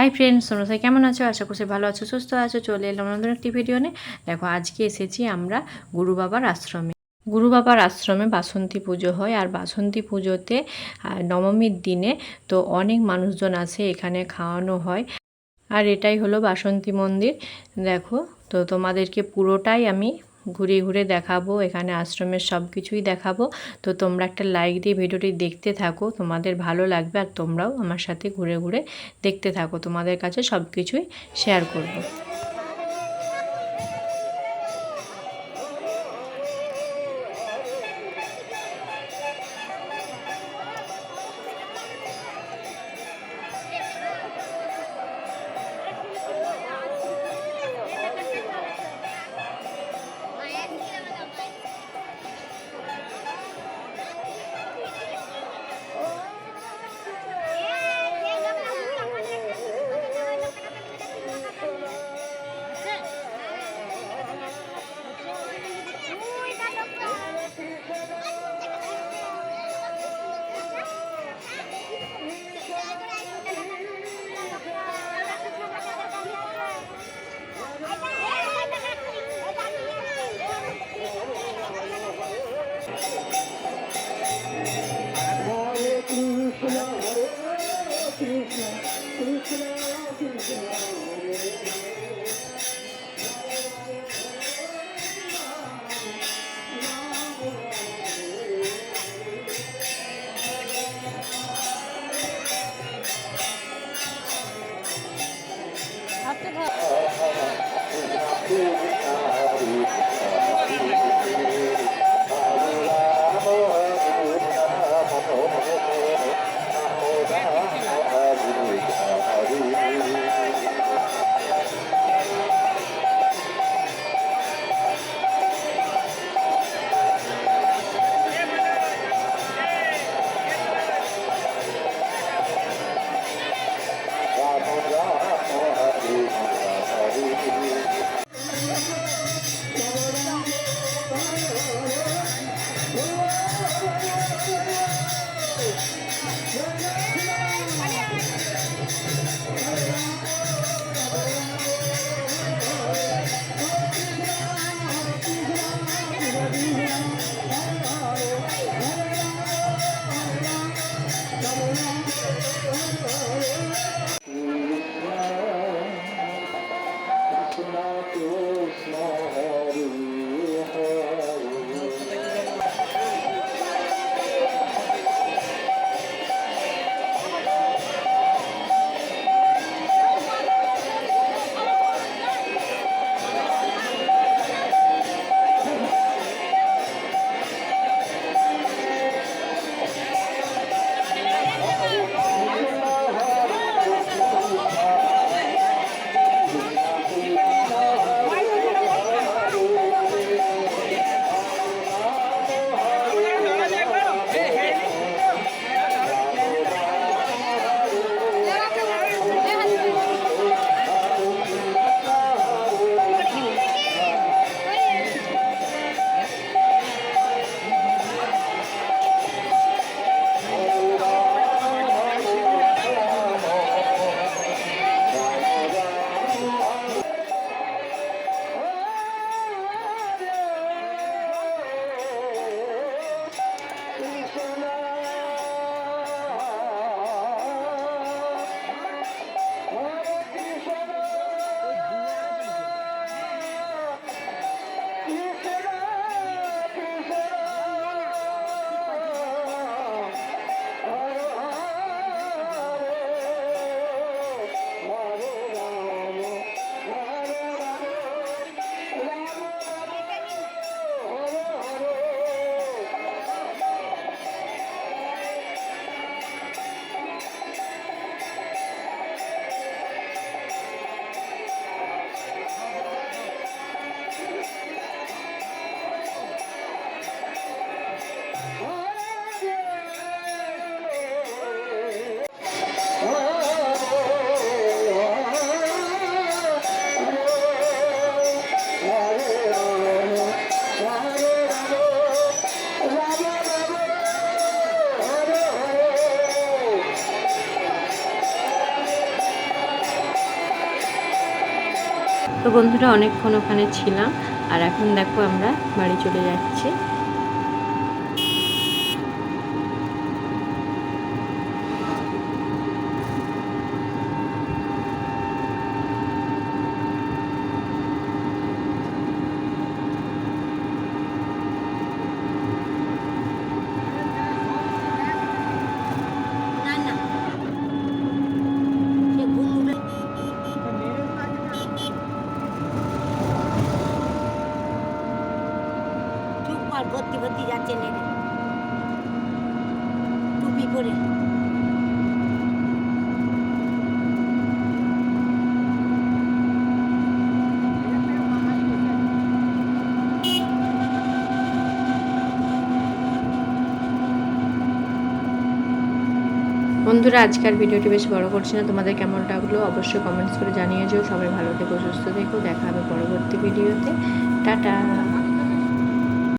Hi friends তোমরা সবাই কেমন আছো? আশা করছি ভালো আছো, সুস্থ আছো, চলে এলাম নতুন একটি ভিডিও নিয়ে দেখো, আজকে এসেছি আমরা গুরু বাবার আশ্রমে। গুরু বাবার আশ্রমে বাসন্তী পুজো হয় আর বাসন্তী পুজোতে নবমীর দিনে তো অনেক মানুষজন আসে এখানে খাওয়ানো হয়। আর এটাই হলো বাসন্তী মন্দির। দেখো, তো তোমাদেরকে পুরোটাই আমি ঘুরে ঘুরে দেখাবো, এখানে আশ্রমের সব কিছুই দেখাবো। তো তোমরা একটা লাইক দিয়ে ভিডিওটি দেখতে থাকো, তোমাদের ভালো লাগবে আর তোমরাও আমার সাথে ঘুরে ঘুরে দেখতে থাকো। তোমাদের কাছে সব কিছুই শেয়ার করব। তো বন্ধুরা অনেকক্ষণ ওখানে ছিলাম। আর এখন দেখো আমরা বাড়ি চলে যাচ্ছি না না সে ঘুম উঠে চুপ কর ভর্তি ভর্তি যাচ্ছে নেড়ে টুপি পরে। বন্ধুরা, আজকের ভিডিওটি বেশ বড় করছি না। তোমাদের কেমন লাগল অবশ্যই কমেন্টস করে জানিয়ে যেও। সবাই ভালো থেকো, সুস্থ থেকো। দেখা হবে পরবর্তী ভিডিওতে। টাটা!